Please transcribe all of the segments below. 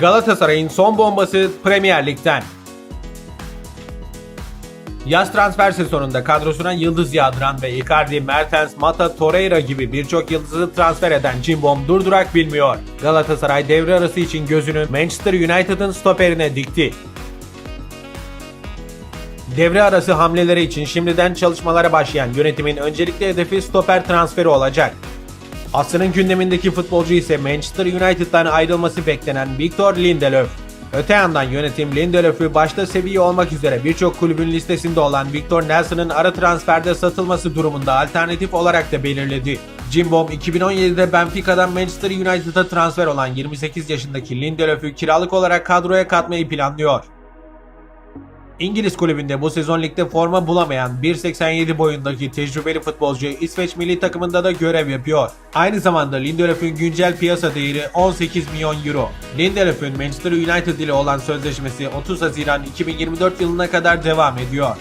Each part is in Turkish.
Galatasaray'ın son bombası Premier Lig'den. Yaz transfer sezonunda kadrosuna yıldız yağdıran ve Icardi, Mertens, Mata, Torreira gibi birçok yıldızı transfer eden Cimbom durdurak bilmiyor. Galatasaray devre arası için gözünü Manchester United'ın stoperine dikti. Devre arası hamleleri için şimdiden çalışmalara başlayan yönetimin öncelikli hedefi stoper transferi olacak. Asrın gündemindeki futbolcu ise Manchester United'dan ayrılması beklenen Victor Lindelöf. Öte yandan yönetim Lindelöf'ü başta seviye olmak üzere birçok kulübün listesinde olan Victor Nelson'ın ara transferde satılması durumunda alternatif olarak da belirledi. Cimbom 2017'de Benfica'dan Manchester United'a transfer olan 28 yaşındaki Lindelöf'ü kiralık olarak kadroya katmayı planlıyor. İngiliz kulübünde bu sezon ligde forma bulamayan 1.87 boyundaki tecrübeli futbolcu İsveç milli takımında da görev yapıyor. Aynı zamanda Lindelöf'ün güncel piyasa değeri 18 milyon euro. Lindelöf'ün Manchester United ile olan sözleşmesi 30 Haziran 2024 yılına kadar devam ediyor.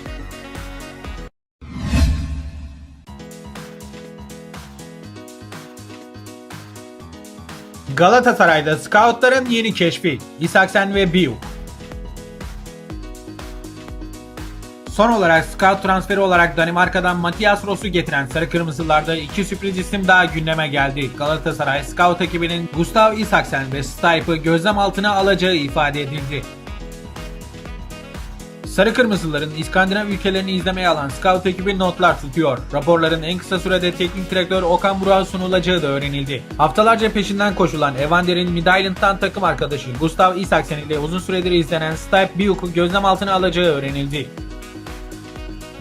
Galatasaray'da scoutların yeni keşfi İsaksen ve Biuk. Son olarak scout transferi olarak Danimarka'dan Matias Ross'u getiren Sarı Kırmızılarda iki sürpriz isim daha gündeme geldi. Galatasaray scout ekibinin Gustav Isaksen ve Stipe'ı gözlem altına alacağı ifade edildi. Sarı Kırmızıların İskandinav ülkelerini izlemeye alan scout ekibi notlar tutuyor. Raporların en kısa sürede teknik direktör Okan Burak'a sunulacağı da öğrenildi. Haftalarca peşinden koşulan Evander'in Midtjylland'dan takım arkadaşı Gustav Isaksen ile uzun süredir izlenen Stipe Biuk'u gözlem altına alacağı öğrenildi.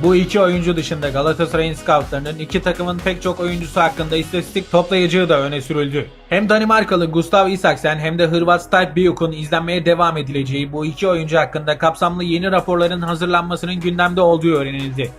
Bu iki oyuncu dışında Galatasaray'ın scoutlarının iki takımın pek çok oyuncusu hakkında istatistik toplayacağı da öne sürüldü. Hem Danimarkalı Gustav Isaksen hem de Hırvat Stipe Biuk'un izlenmeye devam edileceği bu iki oyuncu hakkında kapsamlı yeni raporların hazırlanmasının gündemde olduğu öğrenildi.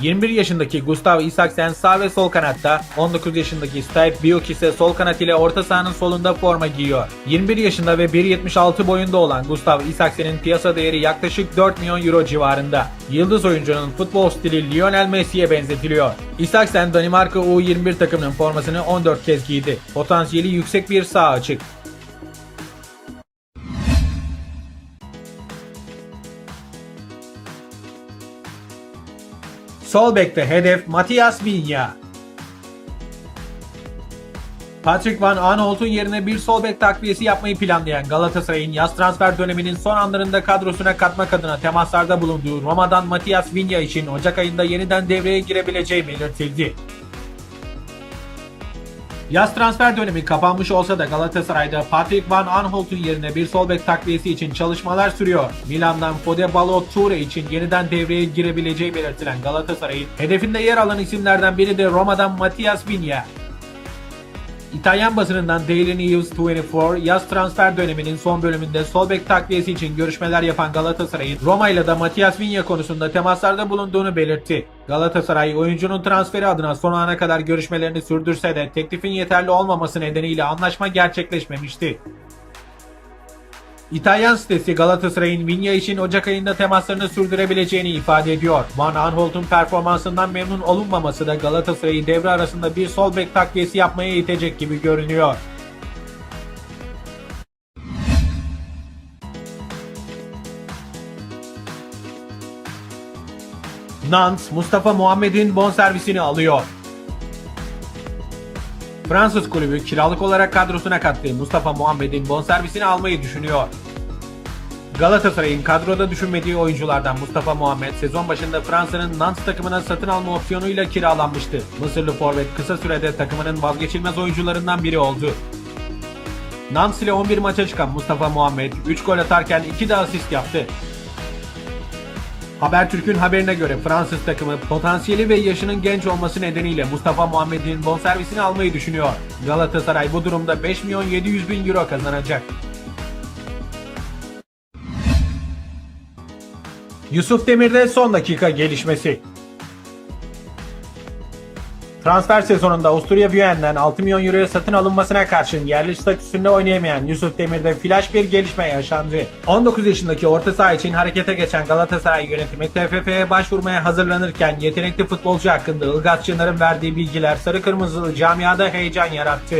21 yaşındaki Gustav Isaksen sağ ve sol kanatta, 19 yaşındaki Stipe Biuk ise sol kanat ile orta sahanın solunda forma giyiyor. 21 yaşında ve 1.76 boyunda olan Gustav Isaksen'in piyasa değeri yaklaşık 4 milyon euro civarında. Yıldız oyuncunun futbol stili Lionel Messi'ye benzetiliyor. Isaksen Danimarka U21 takımının formasını 14 kez giydi. Potansiyeli yüksek bir sağ açık. Sol bekte hedef Matias Vinya. Patrick Van Aanholt'un yerine bir sol bek takviyesi yapmayı planlayan Galatasaray'ın yaz transfer döneminin son anlarında kadrosuna katmak adına temaslarda bulunduğu Roma'dan Matias Vinya için Ocak ayında yeniden devreye girebileceği belirtildi. Yaz transfer dönemi kapanmış olsa da Galatasaray'da Patrick Van Aanholt'un yerine bir sol bek takviyesi için çalışmalar sürüyor. Milan'dan Fode Ballo-Toure için yeniden devreye girebileceği belirtilen Galatasaray'ın hedefinde yer alan isimlerden biri de Roma'dan Matias Vinya. İtalyan basınından Daily News 24 yaz transfer döneminin son bölümünde sol bek takviyesi için görüşmeler yapan Galatasaray'ın Roma ile de Matias Vinya konusunda temaslarda bulunduğunu belirtti. Galatasaray oyuncunun transferi adına son ana kadar görüşmelerini sürdürse de teklifin yeterli olmaması nedeniyle anlaşma gerçekleşmemişti. İtalyan sitesi Galatasaray'ın Vinya için Ocak ayında temaslarını sürdürebileceğini ifade ediyor. Van Aanholt'un performansından memnun olunmaması da Galatasaray'ı devre arasında bir sol bek takviyesi yapmaya itecek gibi görünüyor. Nantes, Mustafa Muhammed'in bonservisini alıyor. Fransız kulübü kiralık olarak kadrosuna kattığı Mustafa Muhammed'in bonservisini almayı düşünüyor. Galatasaray'ın kadroda düşünmediği oyunculardan Mustafa Muhammed sezon başında Fransa'nın Nantes takımına satın alma opsiyonuyla kiralanmıştı. Mısırlı forvet kısa sürede takımının vazgeçilmez oyuncularından biri oldu. Nantes ile 11 maça çıkan Mustafa Muhammed 3 gol atarken 2 de asist yaptı. Habertürk'ün haberine göre Fransız takımı potansiyeli ve yaşının genç olması nedeniyle Mustafa Muhammed'in bonservisini almayı düşünüyor. Galatasaray bu durumda 5 milyon 700 bin euro kazanacak. Yusuf Demir'de son dakika gelişmesi. Transfer sezonunda Avusturya Viyen'den 6 milyon euroya satın alınmasına karşın yerli statüsünde oynayamayan Yusuf Demir'de flash bir gelişme yaşandı. 19 yaşındaki orta saha için harekete geçen Galatasaray yönetimi TFF'ye başvurmaya hazırlanırken yetenekli futbolcu hakkında Ilgaz Çınar'ın verdiği bilgiler sarı kırmızılı camiada heyecan yarattı.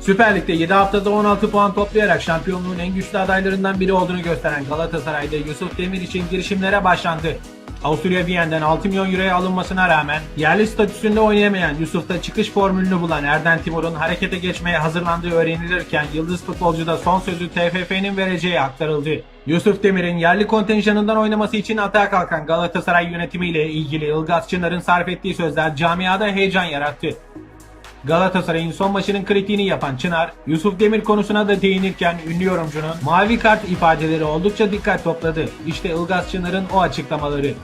Süper Lig'de 7 haftada 16 puan toplayarak şampiyonluğun en güçlü adaylarından biri olduğunu gösteren Galatasaray'da Yusuf Demir için girişimlere başlandı. Avusturya Viyen'den 6 milyon euroya alınmasına rağmen yerli statüsünde oynayamayan Yusuf'ta çıkış formülünü bulan Erden Timur'un harekete geçmeye hazırlandığı öğrenilirken Yıldız futbolcuda son sözü TFF'nin vereceği aktarıldı. Yusuf Demir'in yerli kontenjanından oynaması için atağa kalkan Galatasaray yönetimiyle ilgili Ilgaz Çınar'ın sarf ettiği sözler camiada heyecan yarattı. Galatasaray'ın son maçının kritiğini yapan Çınar, Yusuf Demir konusuna da değinirken ünlü yorumcunun mavi kart ifadeleri oldukça dikkat topladı. İşte Ilgaz Çınar'ın o açıklamaları.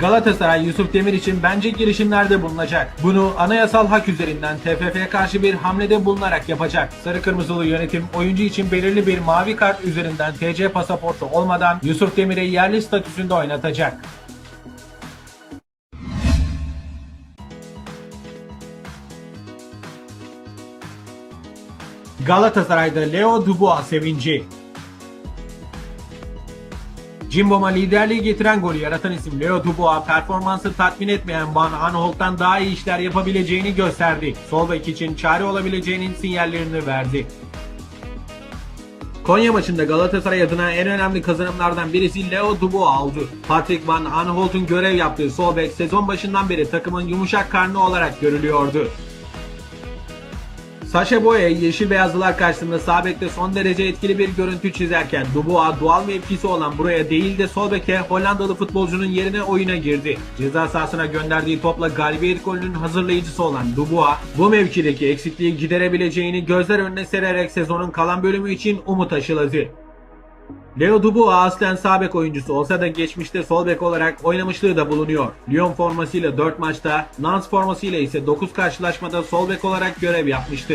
Galatasaray Yusuf Demir için bence girişimlerde bulunacak. Bunu anayasal hak üzerinden TFF'ye karşı bir hamlede bulunarak yapacak. Sarı Kırmızılı yönetim oyuncu için belirli bir mavi kart üzerinden TC pasaportu olmadan Yusuf Demir'i yerli statüsünde oynatacak. Galatasaray'da Leo Dubois sevinci. Cimbom'a liderliği getiren golü yaratan isim Leo Dubois performansı tatmin etmeyen Van Aanholt'tan daha iyi işler yapabileceğini gösterdi. Sol bek için çare olabileceğinin sinyallerini verdi. Konya maçında Galatasaray adına en önemli kazanımlardan birisi Leo Dubois oldu. Patrick Van Aanholt'un görev yaptığı sol bek sezon başından beri takımın yumuşak karnı olarak görülüyordu. Saşa Boye yeşil beyazlılar karşısında sağ bekte son derece etkili bir görüntü çizerken Dubois doğal mevkisi olan buraya değil de sol beke Hollandalı futbolcunun yerine oyuna girdi. Ceza sahasına gönderdiği topla galibiyet golünün hazırlayıcısı olan Dubois bu mevkideki eksikliği giderebileceğini gözler önüne sererek sezonun kalan bölümü için umut aşıladı. Leo Dubois aslen sağ bek oyuncusu olsa da geçmişte sol bek olarak oynamışlığı da bulunuyor. Lyon formasıyla 4 maçta, Nantes formasıyla ise 9 karşılaşmada sol bek olarak görev yapmıştı.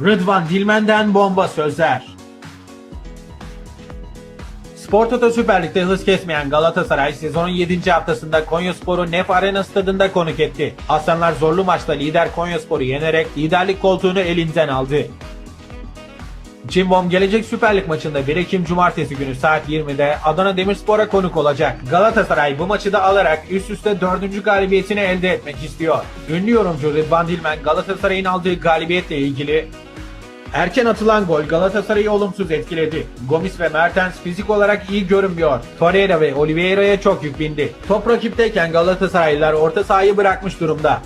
Rıdvan Dilmen'den bomba sözler. Spor Toto Süper Lig'de hız kesmeyen Galatasaray sezonun 7. haftasında Konyaspor'u Nef Arena stadında konuk etti. Aslanlar zorlu maçta lider Konyaspor'u yenerek liderlik koltuğunu elinden aldı. Cimbom gelecek Süper Lig maçında 1 Ekim Cumartesi günü saat 20'de Adana Demirspor'a konuk olacak. Galatasaray bu maçı da alarak üst üste 4. galibiyetini elde etmek istiyor. Ünlü yorumcu Rıdvan Dilmen Galatasaray'ın aldığı galibiyetle ilgili Erken atılan gol Galatasaray'ı olumsuz etkiledi. Gomis ve Mertens fizik olarak iyi görünmüyor. Torreira ve Oliveira'ya çok yük bindi. Top rakipteyken Galatasaraylılar orta sahayı bırakmış durumda.